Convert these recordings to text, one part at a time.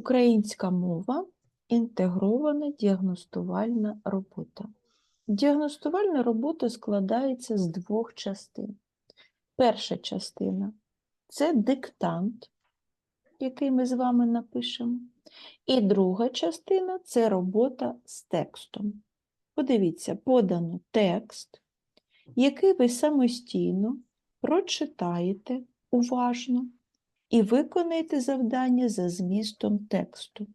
Українська мова інтегрована діагностувальна робота. Діагностувальна робота складається з двох частин. Перша частина це диктант, який ми з вами напишемо. І друга частина це робота з текстом. Подивіться, подано текст, який ви самостійно прочитаєте уважно і виконаєте завдання за змістом тексту.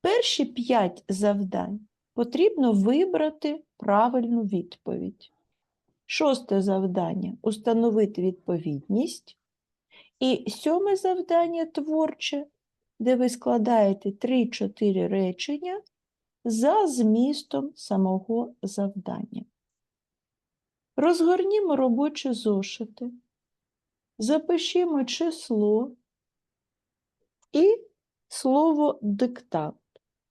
Перші п'ять завдань потрібно вибрати правильну відповідь. Шосте завдання установити відповідність. І сьоме завдання творче, де ви складаєте 3-4 речення за змістом самого завдання. Розгорнімо робочі зошити, запишімо число і слово диктант.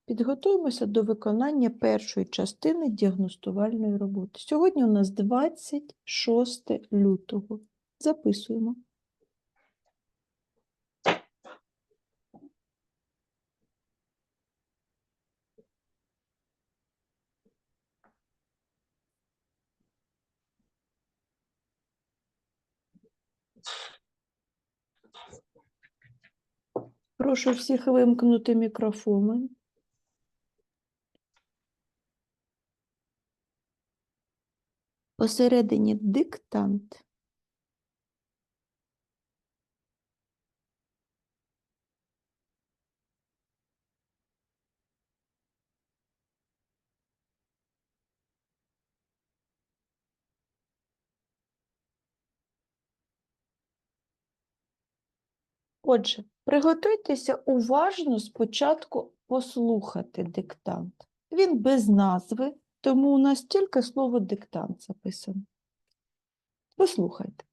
Підготуємося до виконання першої частини діагностувальної роботи. Сьогодні у нас 26 лютого. Записуємо. Прошу всіх вимкнути мікрофони. Посередині диктант. Отже, приготуйтеся уважно спочатку послухати диктант. Він без назви, тому у нас тільки слово диктант записано. Послухайте.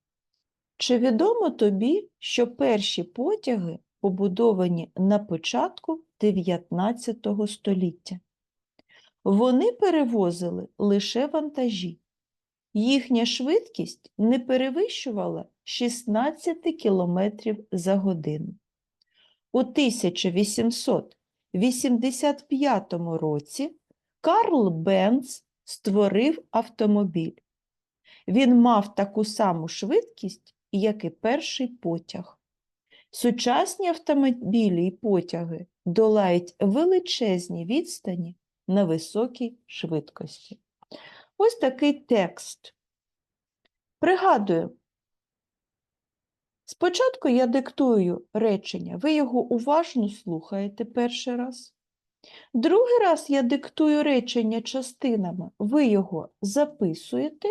Чи відомо тобі, що перші потяги побудовані на початку 19 століття? Вони перевозили лише вантажі. Їхня швидкість не перевищувала 16 км за годину. У 1885 році Карл Бенц створив автомобіль. Він мав таку саму швидкість, як і перший потяг. Сучасні автомобілі і потяги долають величезні відстані на високій швидкості. Ось такий текст. Пригадую, спочатку я диктую речення, ви його уважно слухаєте перший раз. Другий раз я диктую речення частинами, ви його записуєте.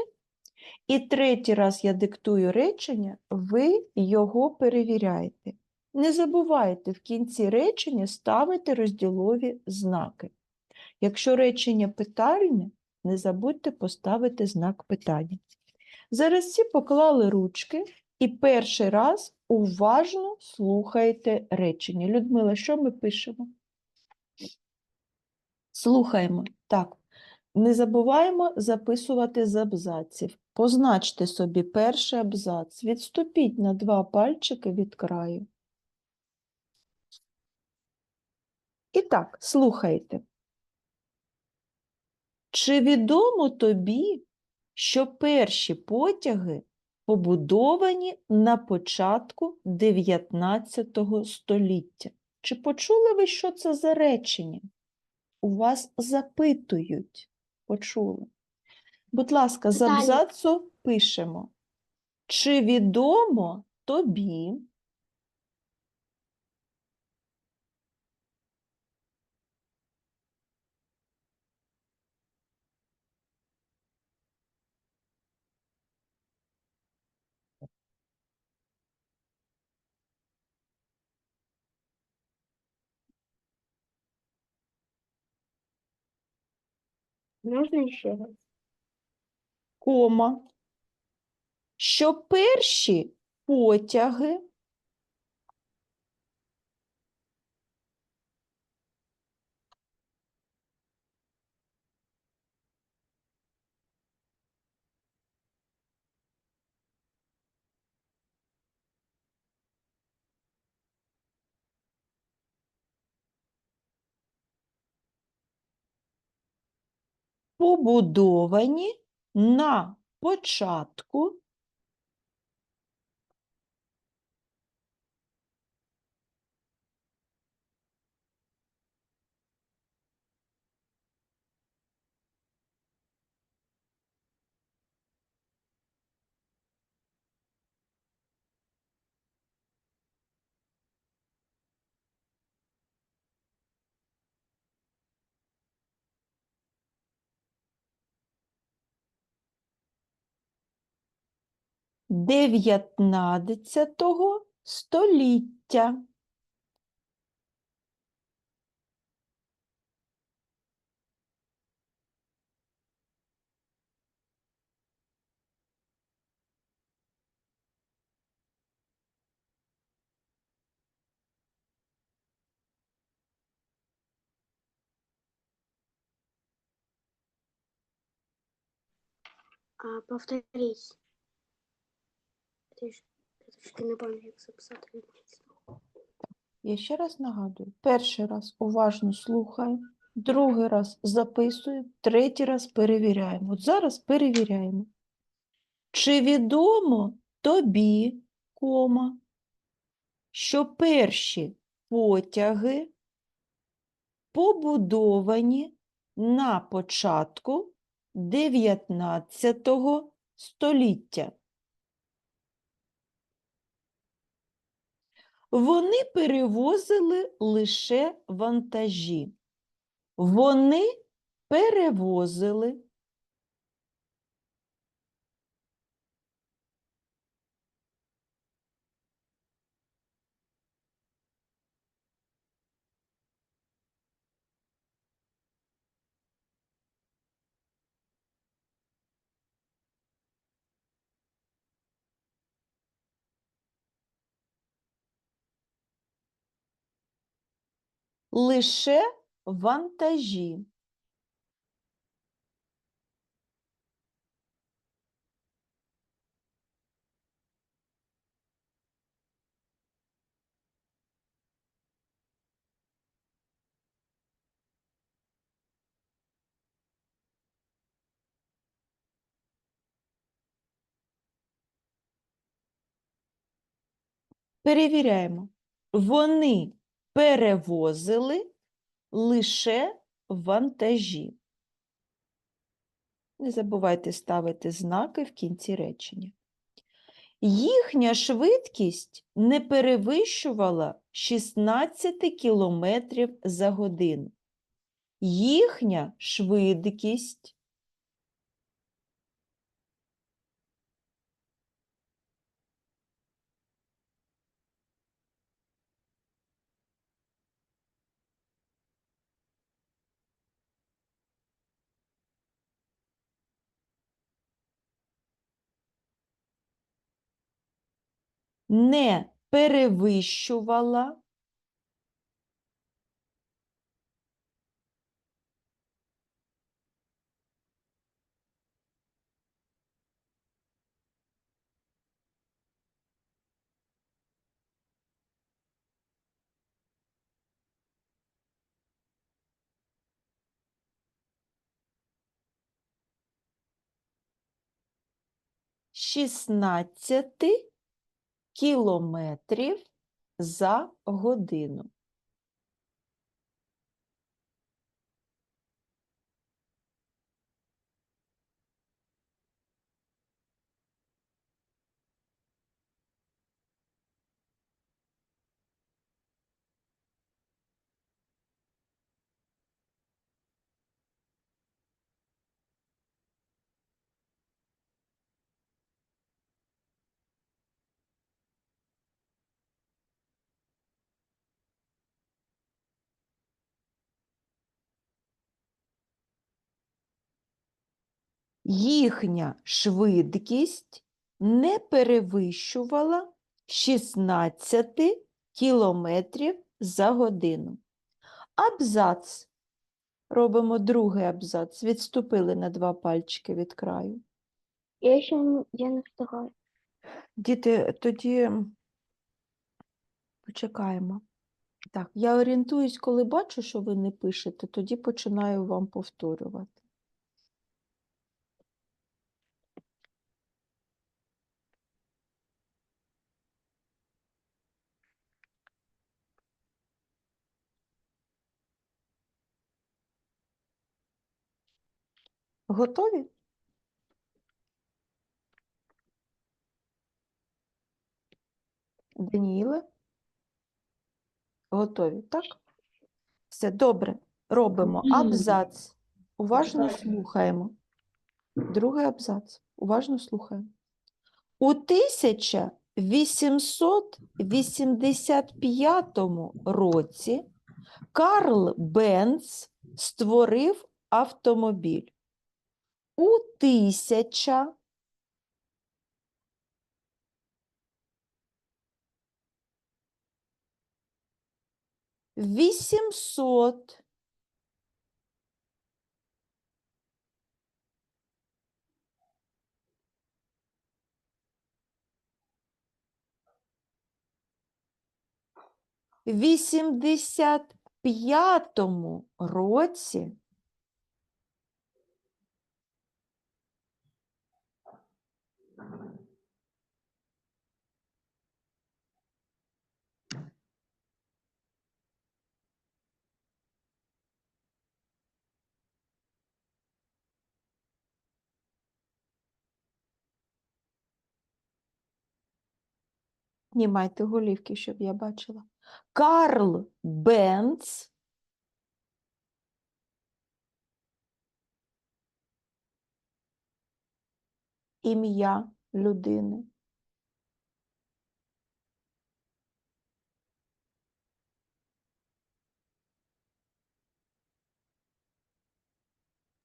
І третій раз я диктую речення, ви його перевіряєте. Не забувайте в кінці речення ставити розділові знаки. Якщо речення питальне, не забудьте поставити знак питання. Зараз всі поклали ручки і перший раз уважно слухайте речення. Людмила, що ми пишемо? Слухаємо. Так. Не забуваємо записувати з абзаців. Позначте собі перший абзац. Відступіть на два пальчики від краю. І так, слухайте. Чи відомо тобі, що перші потяги побудовані на початку 19 століття? Чи почули ви, що це за речення? У вас запитують. Почули. Будь ласка, з абзацу пишемо. Чи відомо тобі, Можна ще раз? кома, що перші потяги побудовані на початку дев'ятнадцятого століття. Повторись. Я ще раз нагадую: перший раз уважно слухаємо, другий раз записуємо, третій раз перевіряємо. От зараз перевіряємо. Чи відомо тобі, кома, що перші потяги побудовані на початку 19 століття? Вони перевозили лише вантажі. Вони перевозили лише вантажі. Перевіряємо. Вони перевозили лише вантажі. Не забувайте ставити знаки в кінці речення. Їхня швидкість не перевищувала 16 км за годину. Їхня швидкість не перевищувала. Шістнадцяти кілометрів за годину. Їхня швидкість не перевищувала 16 кілометрів за годину. Абзац. Робимо другий абзац. Відступили на два пальчики від краю. Я ще я не встигаю. Діти, тоді почекаємо. Так, я орієнтуюсь, коли бачу, що ви не пишете, тоді починаю вам повторювати. Готові? Даніїле? Готові, так? Все добре. Робимо абзац. Уважно слухаємо. Другий абзац. Уважно слухаємо. У 1885 році Карл Бенц створив автомобіль. У 1000 800 85-му році Знімайте голівки, щоб я бачила. Карл Бенц ім'я людини.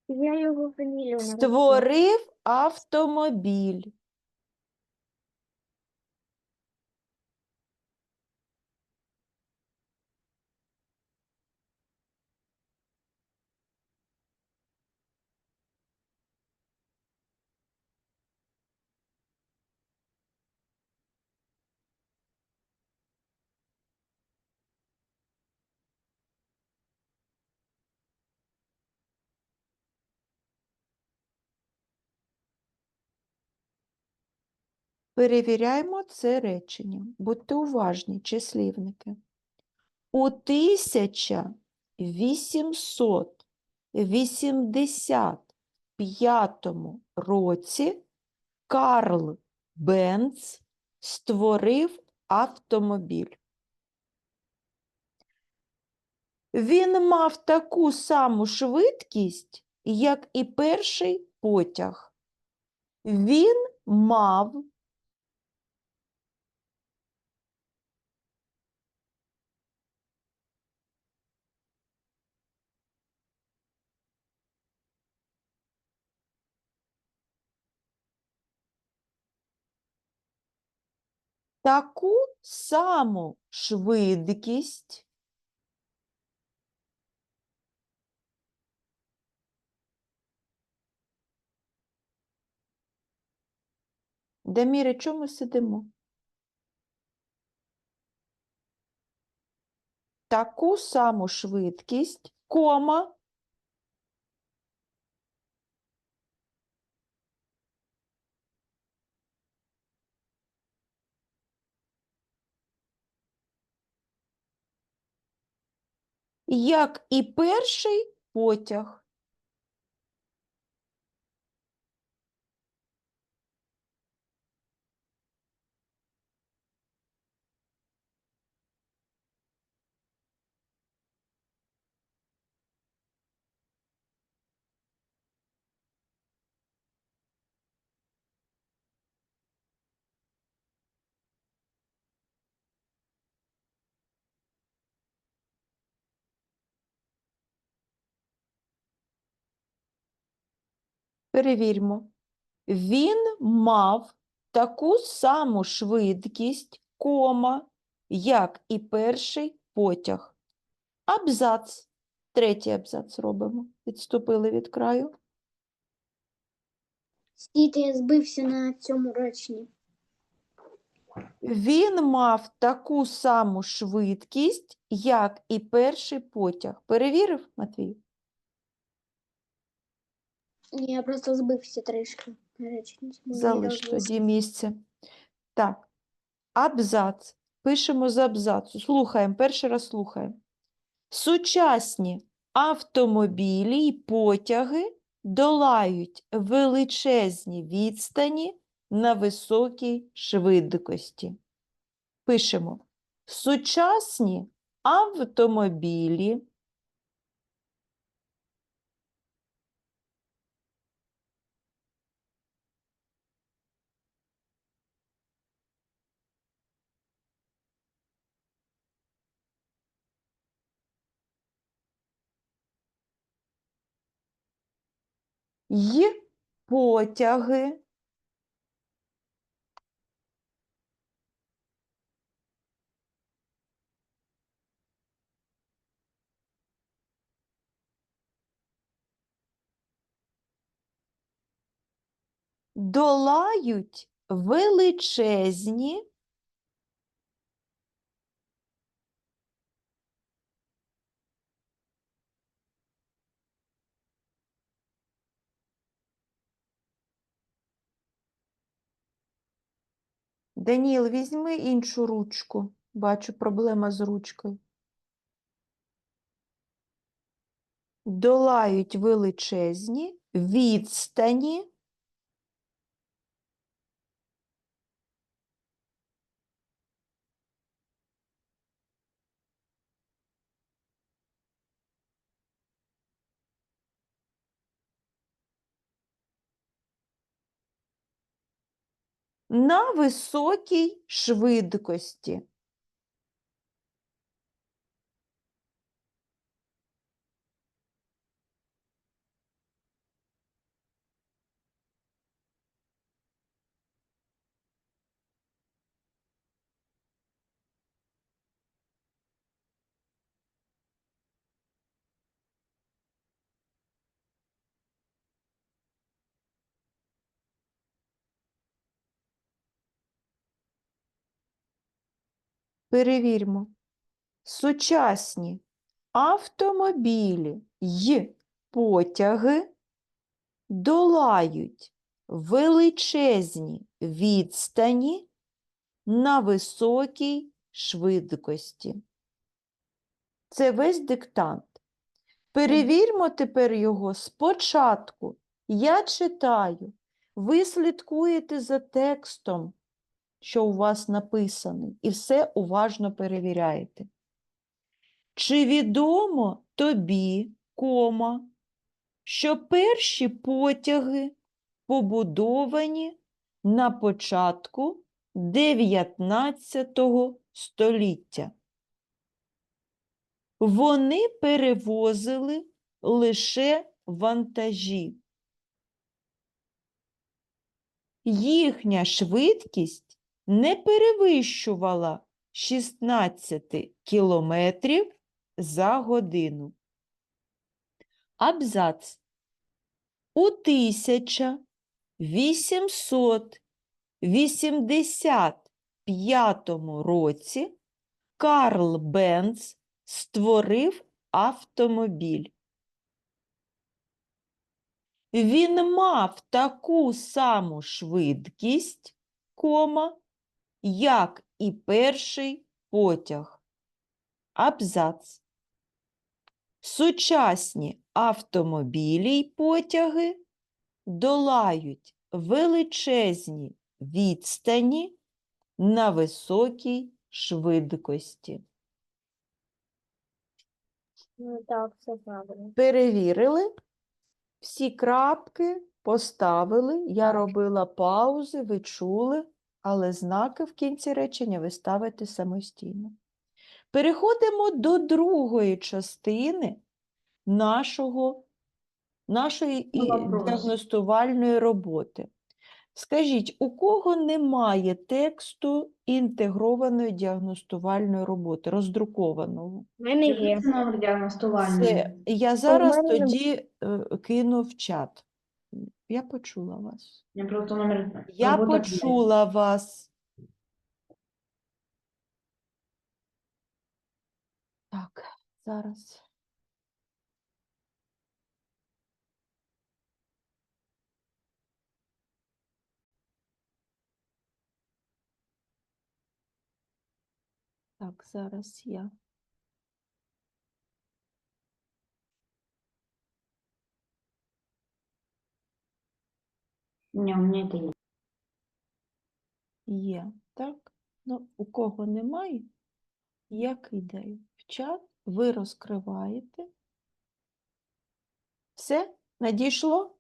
Я його фамілію. Створив автомобіль. Перевіряємо це речення. Будьте уважні, числівники. У 1885 році Карл Бенц створив автомобіль. Він мав таку саму швидкість, як і перший потяг. Він мав таку саму швидкість, Даміре, чому сидимо? Таку саму швидкість, кома, як і перший потяг. Перевірмо. Він мав таку саму швидкість, кома, як і перший потяг. Абзац. Третій абзац робимо. Відступили від краю. Стійте, я збився на цьому реченні. Він мав таку саму швидкість, як і перший потяг. Перевірив, Матвій? Ні, Я просто збився трішки. Залиш тоді місце. Так, абзац. Пишемо з абзацу. Слухаємо, перший раз слухаємо. Сучасні автомобілі й потяги долають величезні відстані на високій швидкості. Пишемо сучасні автомобілі й потяги. Долають величезні Даніл, візьми іншу ручку. Бачу, проблема з ручкою. Долають величезні відстані на високій швидкості. Перевірмо. Сучасні автомобілі й потяги долають величезні відстані на високій швидкості. Це весь диктант. Перевірмо тепер його спочатку. Я читаю, ви слідкуєте за текстом, що у вас написаний, і все уважно перевіряєте. Чи відомо тобі, кома, що перші потяги побудовані на початку 19 століття? Вони перевозили лише вантажі. Їхня швидкість не перевищувала 16 кілометрів за годину. Абзац. У 1885 році Карл Бенц створив автомобіль. Він мав таку саму швидкість, кома, як і перший потяг. Абзац. Сучасні автомобілі й потяги долають величезні відстані на високій швидкості. Ну так, все правильно. Перевірили, всі крапки поставили, я робила паузи, ви чули, але знаки в кінці речення ви ставите самостійно. Переходимо до другої частини нашого, нашої вопрос. діагностувальної роботи. Скажіть, у кого немає тексту інтегрованої діагностувальної роботи, роздрукованого? У мене є. Це я зараз мене тоді е, кину в чат. Я почула вас. Я просто номер Я робота почула вас. Так, зараз. Так, зараз я. Не, у это есть. Є, так? Ну, у кого немає, я кидаю в чат, ви розкриваєте. Все? Надійшло?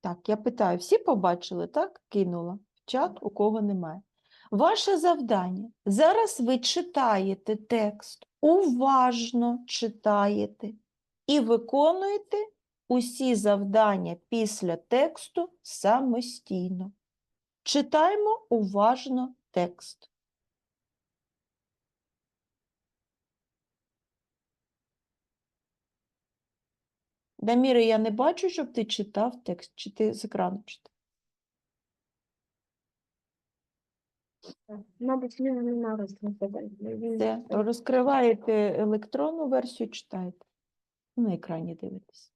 Так, я питаю, всі побачили, так? Кинула в чат, у кого немає. Ваше завдання. Зараз ви читаєте текст, уважно читаєте і виконуєте усі завдання після тексту самостійно. Читаємо уважно текст. Даміре, я не бачу, щоб ти читав текст, чи ти з екрану читав. Мабуть, він нема. Все, розкриваєте електронну версію, читаєте. На екрані дивитесь.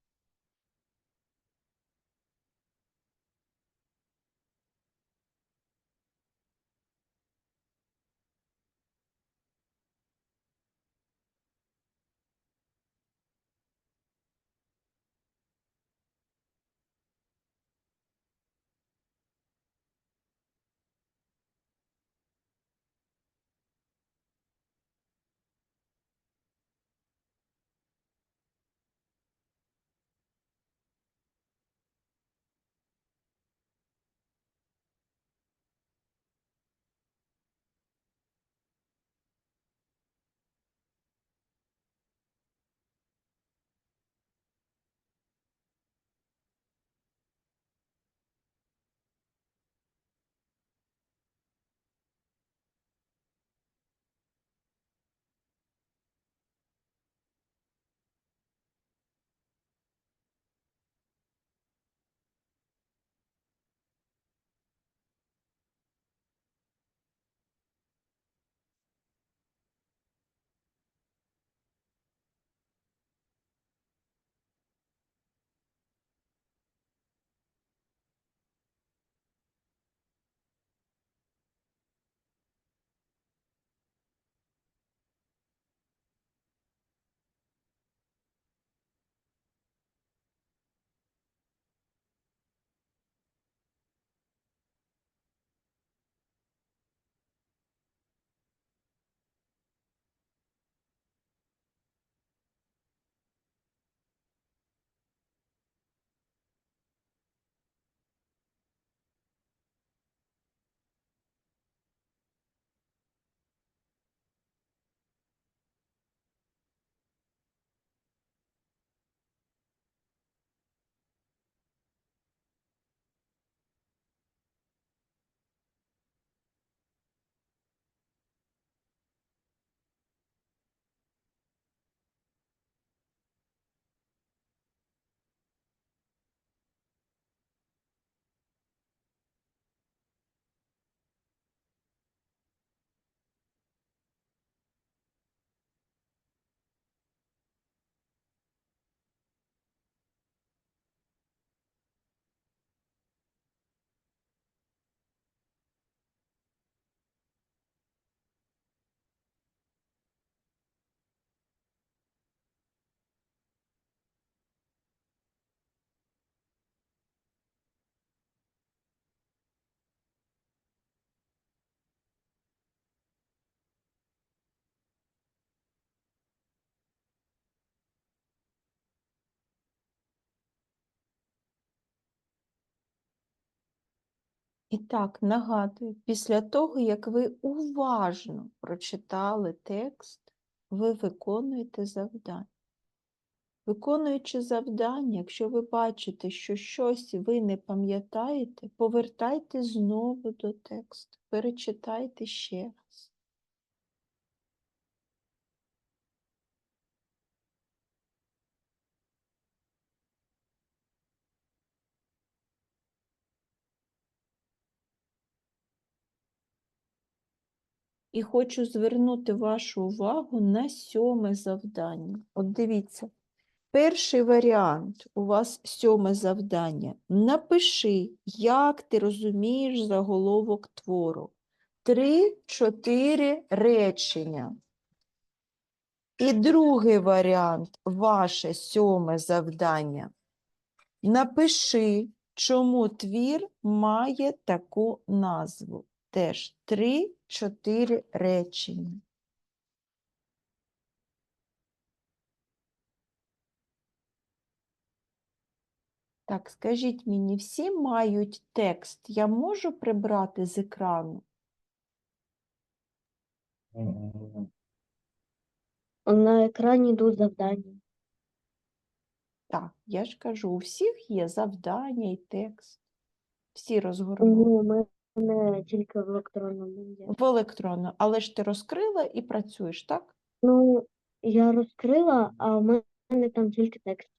І так, нагадую, після того, як ви уважно прочитали текст, ви виконуєте завдання. Виконуючи завдання, якщо ви бачите, що щось ви не пам'ятаєте, повертайте знову до тексту, перечитайте ще раз. І хочу звернути вашу увагу на сьоме завдання. От дивіться, перший варіант у вас сьоме завдання. Напиши, як ти розумієш заголовок твору. Три-чотири речення. І другий варіант, ваше сьоме завдання. Напиши, чому твір має таку назву. Теж 3-4 речення. Так, скажіть мені, всі мають текст. Я можу прибрати з екрану? На екрані йдуть завдання. Так, я ж кажу, у всіх є завдання і текст. Всі розгорнули. Мене тільки в електронному є. В електронну, але ж ти розкрила і працюєш, так? Ну, я розкрила, а в мене там тільки текст.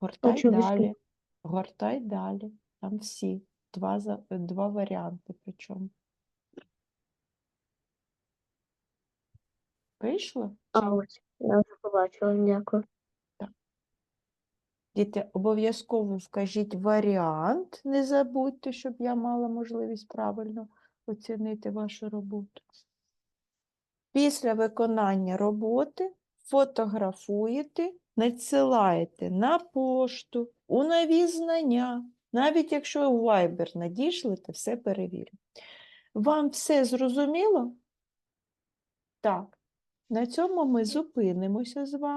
Гортай вишки? далі. Гортай далі. Там всі. Два, за- два варіанти причому. Вийшло? А ось, я вже побачила, дякую. Діти, обов'язково вкажіть варіант, не забудьте, щоб я мала можливість правильно оцінити вашу роботу. Після виконання роботи фотографуєте, надсилаєте на пошту, у нові знання. Навіть якщо у Viber надішлете, все перевірю. Вам все зрозуміло? Так. На цьому ми зупинимося з вами.